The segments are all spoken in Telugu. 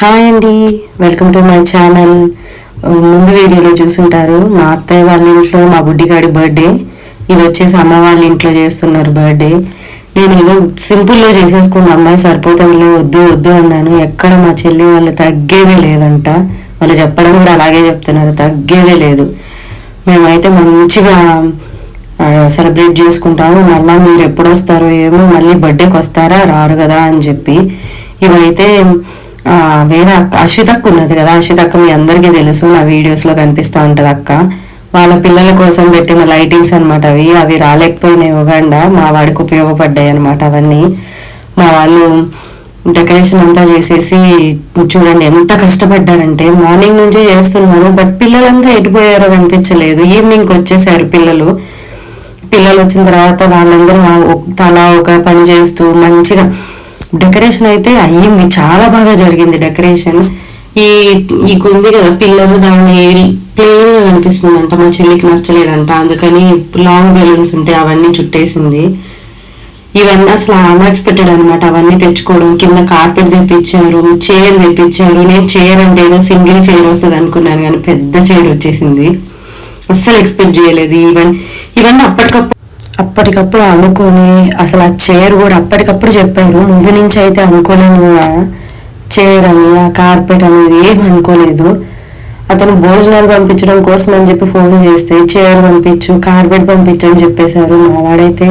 హాయ్ అండి. వెల్కమ్ టు మై ఛానల్ ముందు వీడియోలో చూసుంటారు మా అత్తయ్య వాళ్ళ ఇంట్లో మా బుడ్డిగాడి బర్త్డే ఇది వచ్చేసి అమ్మ వాళ్ళ ఇంట్లో చేస్తున్నారు బర్త్డే నేను ఏదో సింపుల్గా చేసేసుకుంది అమ్మాయి సరిపోతుందిలే వద్దు వద్దు అన్నాను. ఎక్కడ మా చెల్లి వాళ్ళు తగ్గేదే లేదంట. వాళ్ళు చెప్పడం కూడా అలాగే చెప్తున్నారు తగ్గేదే లేదు. మేమైతే మంచిగా సెలబ్రేట్ చేసుకుంటాము. మళ్ళీ మీరు ఎప్పుడు వస్తారో ఏమో మళ్ళీ బర్త్డేకి వస్తారా రారు కదా అని చెప్పి. ఇవైతే వేరే అక్క అశ్విత అక్క ఉన్నది కదా అశ్విత అక్క మీ అందరికీ తెలుసు నా వీడియోస్లో కనిపిస్తూ ఉంటుంది అక్క. వాళ్ళ పిల్లల కోసం పెట్టిన లైటింగ్స్ అన్నమాట అవి అవి రాలేకపోయినాయి ఉగాండా మా వాడికి ఉపయోగపడ్డాయి అనమాట అవన్నీ. మా వాళ్ళు డెకరేషన్ అంతా చేసేసి చూడండి ఎంత కష్టపడ్డారంటే మార్నింగ్ నుంచే చేస్తున్నారు బట్ పిల్లలంతా ఎటుపోయారో కనిపించలేదు. ఈవినింగ్కి వచ్చేసారు పిల్లలు. పిల్లలు వచ్చిన తర్వాత వాళ్ళందరూ తలా ఒక పని చేస్తూ మంచిగా డెకరేషన్ అయితే అయ్యింది చాలా బాగా జరిగింది డెకరేషన్. ఈ ఈ ఉంది కదా పిల్లలు దాన్ని ప్లేన్ కనిపిస్తుందంట మా చెల్లికి నచ్చలేదంట అందుకని లాంగ్ బెలూన్స్ ఉంటే అవన్నీ చుట్టేసింది. ఇవన్నీ అసలు అన్ఎక్స్పెక్టెడ్ అనమాట అవన్నీ తెచ్చుకోవడం కింద కార్పెట్ తెప్పించారు చైర్ తెప్పించారు నేను చైర్ అంటే ఏదో సింగిల్ చైర్ వస్తుంది అనుకున్నాను కానీ పెద్ద చైర్ వచ్చేసింది. అస్సలు ఎక్స్పెక్ట్ చేయలేదు ఈవెన్ ఇవన్నీ అప్పటికప్పుడు అప్పటికప్పుడు అనుకొని అసలు ఆ చైర్ కూడా అప్పటికప్పుడు చెప్పారు. ముందు నుంచి అయితే అనుకోలేను కూడా చైర్ అని ఆ కార్పెట్ అనేది ఏం అనుకోలేదు. అతను భోజనాలు పంపించడం కోసం అని చెప్పి ఫోన్ చేస్తే చైర్ పంపించు కార్పెట్ పంపించు అని చెప్పేశారు. మా వాడైతే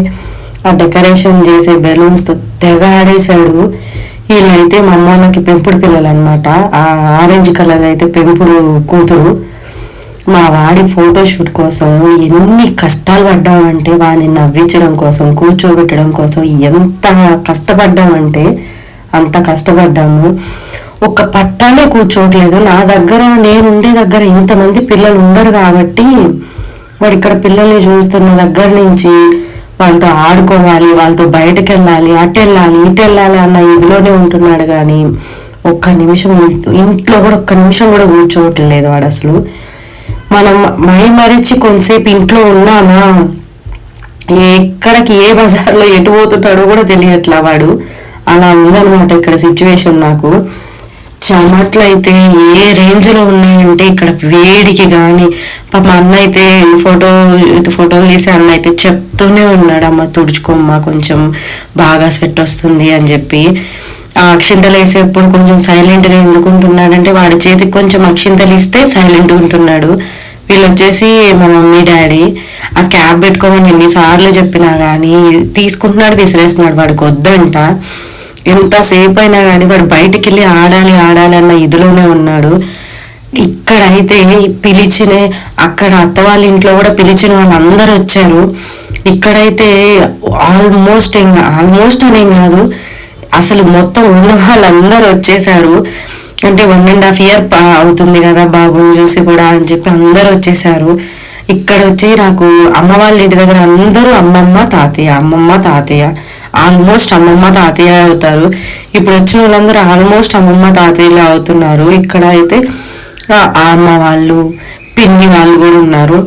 ఆ డెకరేషన్ చేసే బెలూన్స్తో తో తెగ ఆడేశాడు వీళ్ళైతే మా అమ్మాలకి పెంపుడు పిల్లలు అనమాట ఆ ఆరెంజ్ కలర్ అయితే పెంపుడు కూతురు. మా వాడి ఫోటోషూట్ కోసం ఎన్ని కష్టాలు పడ్డామంటే వాడిని నవ్వించడం కోసం కూర్చోబెట్టడం కోసం ఎంత కష్టపడ్డామంటే అంత కష్టపడ్డాము. ఒక పట్టానే కూర్చోవట్లేదు. నా దగ్గర నేను ఉండే దగ్గర ఇంతమంది పిల్లలు ఉండరు కాబట్టి వాడు ఇక్కడ పిల్లల్ని చూస్తున్న దగ్గర నుంచి వాళ్ళతో ఆడుకోవాలి వాళ్ళతో బయటకు వెళ్ళాలి అటు వెళ్ళాలి ఇటు వెళ్ళాలి అన్న ఇదిలోనే ఉంటున్నాడు కానీ ఒక్క నిమిషం ఇంట్లో కూడా ఒక్క నిమిషం కూడా కూర్చోవట్లేదు వాడు అసలు. మనం మై మరిచి కొంతసేపు ఇంట్లో ఉన్నామా? ఎక్కడికి ఏ బజార్లో ఎటు పోతుంటాడో కూడా తెలియట్లా వాడు. అలా ఉందన్నమాట ఇక్కడ సిచ్యువేషన్ నాకు. చెమట్లు అయితే ఏ రేంజ్లో ఉన్నాయంటే ఇక్కడ వేడికి కానీ పాప అన్న అయితే ఫోటో ఫోటోలు తీసే అన్న అయితే చెప్తూనే ఉన్నాడు. అమ్మ తుడుచుకోమ్మా కొంచెం బాగా స్వెట్ వస్తుంది అని చెప్పి. అక్షింతలు వేసేప్పుడు కొంచెం సైలెంట్గా ఎందుకు ఉంటున్నాడంటే వాడి చేతికి కొంచెం అక్షింతలు ఇస్తే సైలెంట్ ఉంటున్నాడు. వీళ్ళు వచ్చేసి మా మమ్మీ డాడీ ఆ క్యాబ్ పెట్టుకోమని ఎన్నిసార్లు చెప్పినా కానీ తీసుకుంటున్నాడు విసిరేస్తున్నాడు. వాడికి వద్దంట. ఎంతసేపు అయినా కానీ వాడు బయటికి వెళ్ళి ఆడాలి ఆడాలి అన్న ఇదిలోనే ఉన్నాడు. ఇక్కడైతే పిలిచిన అక్కడ అత్త వాళ్ళ ఇంట్లో కూడా పిలిచిన వాళ్ళందరూ వచ్చారు. ఇక్కడైతే ఆల్మోస్ట్ ఏం ఆల్మోస్ట్ అనేం కాదు. అసలు మొత్తం ఉన్న వాళ్ళందరూ వచ్చేసారు. అంటే వన్ అండ్ హాఫ్ ఇయర్ అవుతుంది కదా బాబుని చూసి కూడా అని చెప్పి అందరూ వచ్చేసారు. ఇక్కడ వచ్చి నాకు అమ్మ వాళ్ళ ఇంటి దగ్గర అందరూ అమ్మమ్మ తాతయ్య అమ్మమ్మ తాతయ్య ఆల్మోస్ట్ అమ్మమ్మ తాతయ్య అవుతారు. ఇప్పుడు వచ్చిన వాళ్ళందరూ ఆల్మోస్ట్ అమ్మమ్మ తాతయ్యలే అవుతున్నారు. ఇక్కడ అయితే అమ్మ వాళ్ళు పిన్ని వాళ్ళు కూడా ఉన్నారు.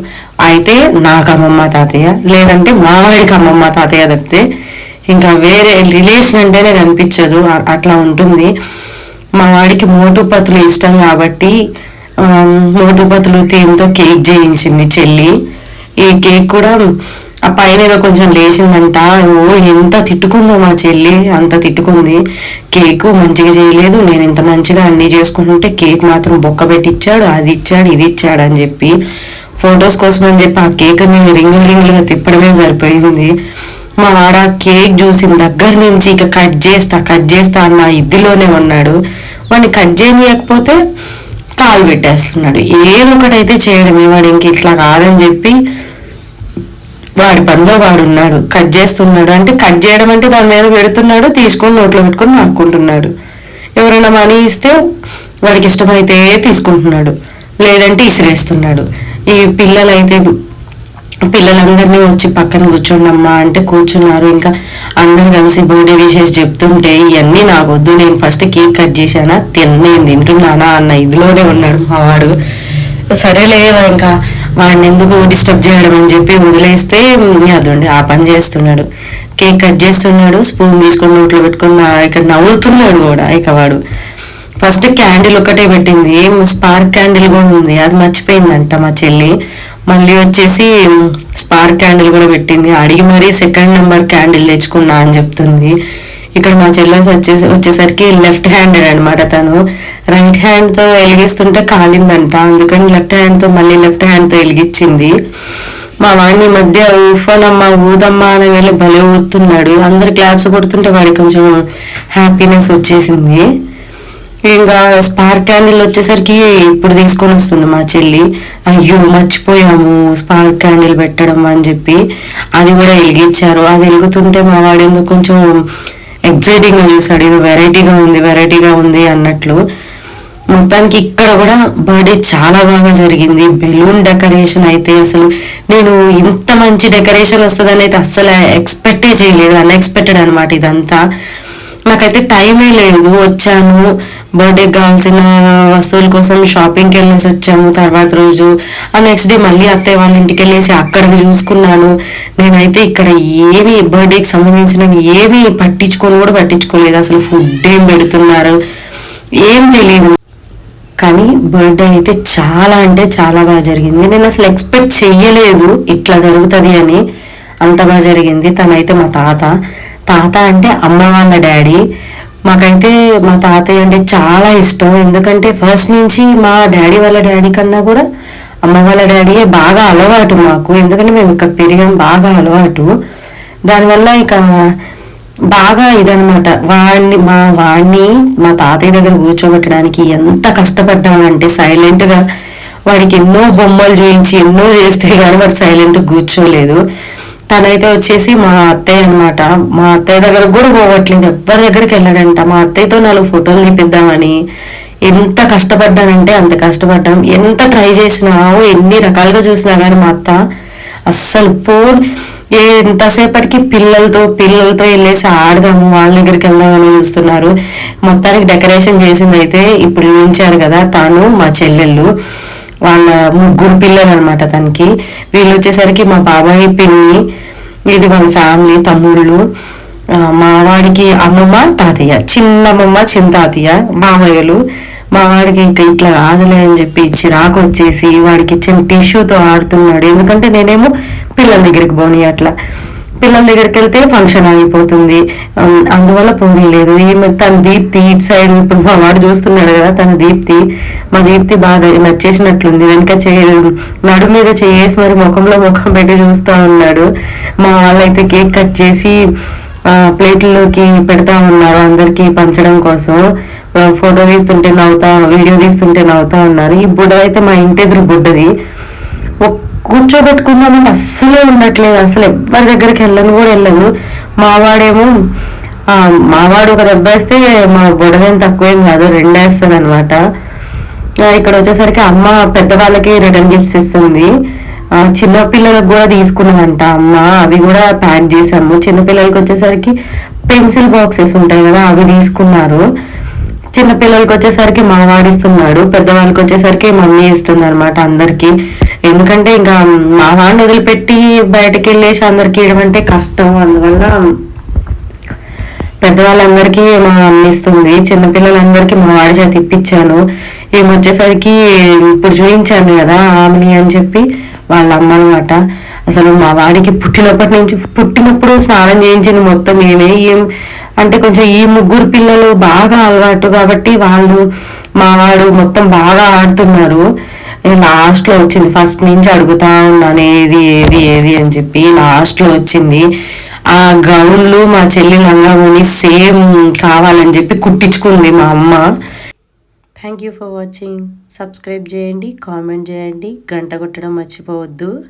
అయితే నాకు అమ్మమ్మ తాతయ్య లేదంటే మావాడికి అమ్మమ్మ తాతయ్య తప్పితే ఇంకా వేరే రిలేషన్ అంటేనే కనిపించదు. అట్లా ఉంటుంది. మా వాడికి మోటుపతులు ఇష్టం కాబట్టి మోటుపతులు మోటు థీమ్తో కేక్ చేయించింది చెల్లి. ఈ కేక్ కూడా ఆ పైన ఏదో కొంచెం లేచిందంట. ఓ ఎంత తిట్టుకుందో మా చెల్లి. అంత తిట్టుకుంది. కేక్ మంచిగా చేయలేదు. నేను ఇంత మంచిగా అన్ని చేసుకుంటుంటే కేక్ మాత్రం బొక్క పెట్టిచ్చాడు. అది ఇచ్చాడు ఇది ఇచ్చాడు అని చెప్పి ఫొటోస్ కోసం అని చెప్పి ఆ కేక్ నేను రింగులు రింగులుగా తిప్పడమే సరిపోయింది. మా వాడ కేక్ చూసిన దగ్గర నుంచి ఇక కట్ చేస్తా కట్ చేస్తా అన్న ఇదిలోనే ఉన్నాడు. వాడిని కట్ చేయనీయకపోతే కాలు పెట్టేస్తున్నాడు. ఏదో ఒకటైతే చేయడమే వాడు ఇంక ఇట్లా కాదని చెప్పి వాడి పనిలో వాడు ఉన్నాడు. కట్ చేస్తున్నాడు. అంటే కట్ చేయడం అంటే దాని మీద పెడుతున్నాడు తీసుకొని నోట్లో పెట్టుకొని నాక్కుంటున్నాడు ఎవరైనా మనీ ఇస్తే వాడికి ఇష్టమైతే తీసుకుంటున్నాడు. లేదంటే ఇసిరేస్తున్నాడు. ఈ పిల్లలైతే పిల్లలందరినీ వచ్చి పక్కన కూర్చోండమ్మా అంటే కూర్చున్నారు. ఇంకా అందరు కలిసి బర్త్డే విషెస్ చెప్తుంటే ఇవన్నీ నాకు వద్దు నేను ఫస్ట్ కేక్ కట్ చేశానా? తిన్ నేను తింటున్నానా అన్న ఇదిలోనే ఉన్నాడు మా వాడు. సరేలే ఇంకా వాడిని ఎందుకు డిస్టర్బ్ చేయడం అని చెప్పి వదిలేస్తే అదండి ఆ పని చేస్తున్నాడు. కేక్ కట్ చేస్తున్నాడు స్పూన్ తీసుకొని నోట్లో పెట్టుకున్న ఇక నవ్వుతున్నాడు కూడా ఇక వాడు. ఫస్ట్ క్యాండిల్ ఒకటే పెట్టింది. స్పార్క్ క్యాండిల్ కూడా ఉంది. అది మర్చిపోయిందంట మా చెల్లి. మళ్ళీ వచ్చేసి స్పార్క్ క్యాండిల్ కూడా పెట్టింది. అడిగి మరీ సెకండ్ నెంబర్ క్యాండిల్ తెచ్చుకున్నా అని చెప్తుంది. ఇక్కడ మా చెల్లెస్ వచ్చేసి వచ్చేసరికి లెఫ్ట్ హ్యాండెడ్ అనమాట తను. రైట్ హ్యాండ్తో వెలిగిస్తుంటే కాలిందంట. అందుకని లెఫ్ట్ హ్యాండ్తో మళ్ళీ లెఫ్ట్ హ్యాండ్తో వెలిగించింది మా వాడిని ఈ మధ్య ఊఫనమ్మ ఊదమ్మ అని వెళ్ళి భలే ఊతున్నాడు అందరు క్లాప్స్ కొడుతుంటే వాడికి కొంచెం హ్యాపీనెస్ వచ్చేసింది. ఇంకా స్పార్క్ క్యాండిల్ వచ్చేసరికి ఇప్పుడు తీసుకొని వస్తుంది మా చెల్లి. అయ్యో మర్చిపోయాము స్పార్క్ క్యాండిల్ పెట్టడం అని చెప్పి. అది కూడా వెలిగించారు. అది వెలుగుతుంటే మా వాడు ఎందుకు కొంచెం ఎగ్జైటింగ్గా చూసాడు ఇది వెరైటీగా ఉంది వెరైటీగా ఉంది అన్నట్లు. మొత్తానికి ఇక్కడ కూడా బర్త్డే చాలా బాగా జరిగింది. బెలూన్ డెకరేషన్ అయితే అసలు నేను ఇంత మంచి డెకరేషన్ వస్తుందని అయితే అస్సలు ఎక్స్పెక్టే చేయలేదు. అన్ఎక్స్పెక్టెడ్ అనమాట ఇదంతా. నాకైతే టైమే లేదు. వచ్చాను. బర్త్డేకి కావాల్సిన వస్తువుల కోసం షాపింగ్కి వెళ్ళేసి వచ్చాము. తర్వాత రోజు ఆ నెక్స్ట్ డే మళ్ళీ అత్తయ్య వాళ్ళ ఇంటికి వెళ్ళేసి అక్కడికి చూసుకున్నాను. నేనైతే ఇక్కడ ఏమి బర్త్డేకి సంబంధించినవి ఏమి పట్టించుకొని కూడా పట్టించుకోలేదు. అసలు ఫుడ్ ఏం పెడుతున్నారు? ఏం తెలియదు. కానీ బర్త్డే అయితే చాలా అంటే చాలా బాగా జరిగింది. నేను అసలు ఎక్స్పెక్ట్ చెయ్యలేదు. ఇట్లా జరుగుతుంది అని అంత బాగా జరిగింది. తనైతే మా తాత. తాత అంటే అమ్మ వాళ్ళ డాడీ. మాకైతే మా తాతయ్య అంటే చాలా ఇష్టం. ఎందుకంటే ఫస్ట్ నుంచి మా డాడీ వాళ్ళ డాడీ కన్నా కూడా అమ్మ వాళ్ళ డాడీయే బాగా అలవాటు మాకు. ఎందుకంటే మేము ఇక్కడ పెరిగాం బాగా అలవాటు. దానివల్ల ఇక బాగా ఇదనమాట వాడిని మా వాడిని మా తాతయ్య దగ్గర కూర్చోబెట్టడానికి ఎంత కష్టపడ్డామంటే సైలెంట్గా వాడికి ఎన్నో బొమ్మలు చూపించి ఎన్నో చేస్తే కానీ వాడు సైలెంట్ కూర్చోలేదు. తనైతే వచ్చేసి మా అత్తయ్య అనమాట మా అత్తయ్య దగ్గర కూడా పోవట్లేదు. ఎవరి దగ్గరికి వెళ్ళాడంట. మా అత్తయ్యతో నాలుగు ఫోటోలు తీపిద్దామని ఎంత కష్టపడ్డానంటే అంత కష్టపడ్డాం. ఎంత ట్రై చేసినా ఎన్ని రకాలుగా చూసినా కానీ మా అత్త అస్సలు ఫోన్ ఎంతసేపటికి పిల్లలతో పిల్లలతో వెళ్ళేసి ఆడదాము వాళ్ళ దగ్గరికి వెళ్దామని చూస్తున్నారు. మొత్తానికి డెకరేషన్ చేసింది అయితే ఇప్పుడు చూపించారు కదా తాను మా చెల్లెళ్ళు. వాళ్ళ ముగ్గురు పిల్లలు అనమాట తనకి. వీళ్ళు వచ్చేసరికి మా బాబాయ్ పిన్ని ఇది వాళ్ళ ఫ్యామిలీ తమ్ముళ్ళు మావాడికి అమ్మమ్మ తాతయ్య చిన్నమ్మమ్మ చిన్న తాతయ్య మామయ్యలు మా వాడికి ఇంకా ఇట్లా కాదులే అని చెప్పి చిరాకు వచ్చేసి వాడికి ఇచ్చిన టిష్యూతో ఆడుతున్నాడు. ఎందుకంటే నేనేమో పిల్లల దగ్గరికి పోనీ అట్లా. పిల్లల దగ్గరికి వెళ్తే ఫంక్షన్ ఆగిపోతుంది అందువల్ల పోనీ లేదు. ఈమె తన దీప్తి ఇటు సైడ్ ఇప్పుడు మా వాడు చూస్తున్నాడు కదా తన దీప్తి. మా దీప్తి బాగా నచ్చేసినట్లుంది. వెనక చేయ నడు మీద చేసి మరి ముఖంలో ముఖం పెట్టి చూస్తా ఉన్నాడు. మా వాళ్ళైతే కేక్ కట్ చేసి ప్లేట్లోకి పెడతా ఉన్నారు అందరికి పంచడం కోసం. ఫోటో తీస్తుంటే నవ్వుతా వీడియో తీస్తుంటే నవ్వుతా ఉన్నారు. ఈ బుడ్డ అయితే మా ఇంటి ఎదురు బుడ్డది. కూర్చోబెట్టుకుందామని అస్సలే ఉండట్లేదు. అసలు ఎవరి దగ్గరికి వెళ్ళను కూడా వెళ్ళను. మావాడేమో మావాడు ఒక దెబ్బ వేస్తే మా బుడదేం తక్కువేం కాదు రెండేస్తుంది అనమాట ఇక్కడ వచ్చేసరికి అమ్మ పెద్దవాళ్ళకి రిటర్న్ గిఫ్ట్స్ ఇస్తుంది. చిన్నపిల్లలకు కూడా తీసుకున్నదంట అమ్మ. అవి కూడా ప్యాక్ చేసాము చిన్నపిల్లలకి వచ్చేసరికి పెన్సిల్ బాక్సెస్ ఉంటాయి కదా అవి తీసుకున్నారు. చిన్నపిల్లలకి వచ్చేసరికి మా వాడిస్తున్నాడు పెద్దవాళ్ళకి వచ్చేసరికి మమ్మీ ఇస్తుంది అనమాట అందరికి. ఎందుకంటే ఇంకా మా వాడిని వదిలిపెట్టి బయటకు వెళ్ళేసి అందరికి ఇవ్వడం అంటే కష్టం. అందువల్ల పెద్దవాళ్ళందరికీ మా అమ్మ చిన్నపిల్లలందరికీ మా వాడి చేతి ఇప్పించాను. ఏమొచ్చేసరికి వచ్చేసరికి ఇప్పుడు చూపించాను కదా ఆమెని అని చెప్పి వాళ్ళ అమ్మ అనమాట అసలు మా వాడికి పుట్టినప్పటి నుంచి పుట్టినప్పుడు స్నానం చేయించింది మొత్తం నేనే. ఏం అంటే కొంచెం ఈ ముగ్గురు పిల్లలు బాగా అలవాటు కాబట్టి వాళ్ళు మా వాడు మొత్తం బాగా ఆడుతున్నారు. నేను లో వచ్చింది. ఫస్ట్ నుంచి అడుగుతా ఉన్నాను ఏది ఏది ఏది అని చెప్పి లాస్ట్లో వచ్చింది. ఆ గౌన్లు మా చెల్లి లంగావోని సేమ్ కావాలని చెప్పి కుట్టించుకుంది మా అమ్మ. Thank you for watching subscribe చేయండి కామెంట్ చేయండి. గంట కొట్టడం మర్చిపోవద్దు.